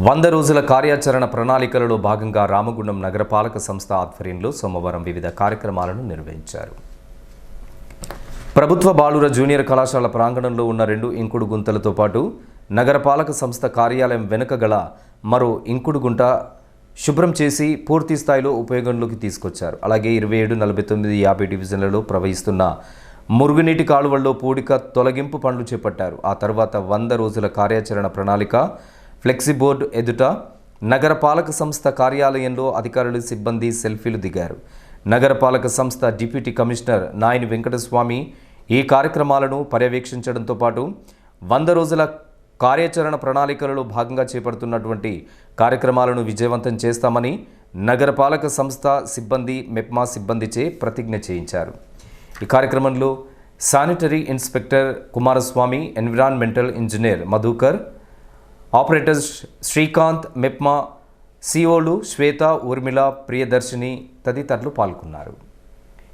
వంద రోజుల కార్యాచరణ ప్రణాళికలలో భాగంగా రామగుండం నగరపాలక సంస్థ ఆధ్వర్యంలో సోమవారం వివిధ కార్యక్రమాలను నిర్వహించారు. ప్రభుత్వ బాలుర జూనియర్ కళాశాల ప్రాంగణంలో ఉన్న రెండు ఇంకుడు గుంతలతో పాటు నగరపాలక సంస్థ కార్యాలయం వెనుక గల మరో ఇంకుడు గుంట శుభ్రం చేసి పూర్తి స్థాయిలో ఉపయోగంలోకి తీసుకొచ్చారు. అలాగే ఇరవై ఏడు నలభై తొమ్మిది యాభై డివిజన్లలో ప్రవహిస్తున్న మురుగునీటి కాలువల్లో పూడిక తొలగింపు పనులు చేపట్టారు. ఆ తర్వాత వంద రోజుల కార్యాచరణ ప్రణాళిక ఫ్లెక్సీబోర్డు ఎదుట నగరపాలక సంస్థ కార్యాలయంలో అధికారులు సిబ్బంది సెల్ఫీలు దిగారు. నగరపాలక సంస్థ డిప్యూటీ కమిషనర్ నాయని వెంకటస్వామి ఈ కార్యక్రమాలను పర్యవేక్షించడంతో పాటు వంద రోజుల కార్యాచరణ ప్రణాళికలలో భాగంగా చేపడుతున్నటువంటి కార్యక్రమాలను విజయవంతం చేస్తామని నగరపాలక సంస్థ సిబ్బంది మెప్మా సిబ్బందిచే ప్రతిజ్ఞ చేయించారు. ఈ కార్యక్రమంలో sanitary inspector Kumaraswamy environmental engineer Madhukar operators Srikanth MEPMA సిఓలు Swetha Urmila Priyadarshini తదితరులు పాల్గొన్నారు.